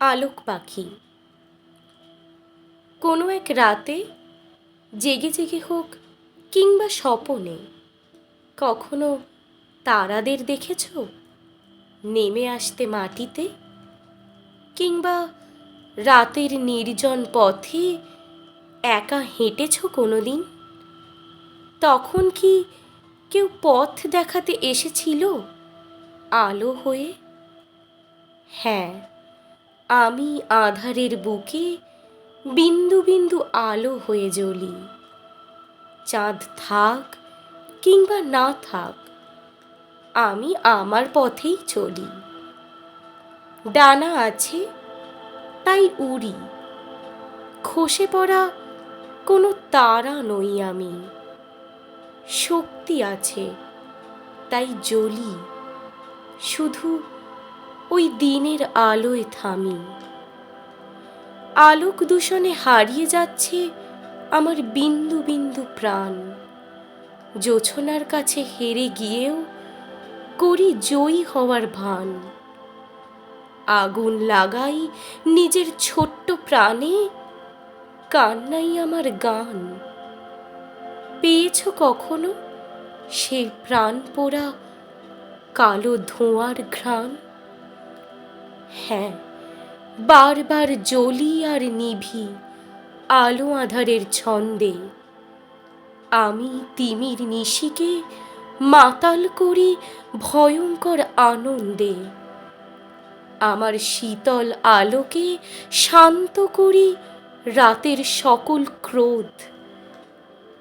আলোক পাখি। কোনো এক রাতে, জেগে জেগে হোক কিংবা স্বপনে, কখনো তারাদের দেখেছ? নেমে আসতে মাটিতে? কিংবা রাতের নির্জন পথে একা হেঁটেছ কোনো দিন তখন কি কেউ পথ দেখাতে এসেছিল আলো হয়ে? হ্যাঁ আমি আধারের বুকে বিন্দু বিন্দু আলো হয়ে জ্বলি। চাঁদ থাক কিংবা না থাক, আমি আমার পথেই চলি। ডানা আছে, তাই উড়ি। খসে পড়া কোনো তারা নই আমি। শক্তি আছে, তাই জ্বলি। শুধু ওই দিনের আলোয় থামি। আলোক দূষণে হারিয়ে যাচ্ছে আমার বিন্দু বিন্দু প্রাণ। জোছনার কাছে হেরে গিয়েও করি জয়ী হওয়ার ভান। আগুন লাগাই নিজের ছোট্ট প্রাণে কান্নাই আমার গান। পেয়েছ কখনো সে প্রাণ পোড়া কালো ধোঁয়ার ঘ্রাণ? হ্যাঁ বারবার জ্বলি আর নিভি আলো আধারের ছন্দে। আমি তিমির নিশিকে মাতাল করি ভয়ঙ্কর আনন্দে। আমার শীতল আলোকে শান্ত করি রাতের সকল ক্রোধ।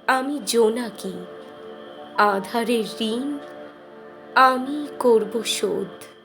আমি জোনাকি, আধারের ঋণ আমি করব শোধ।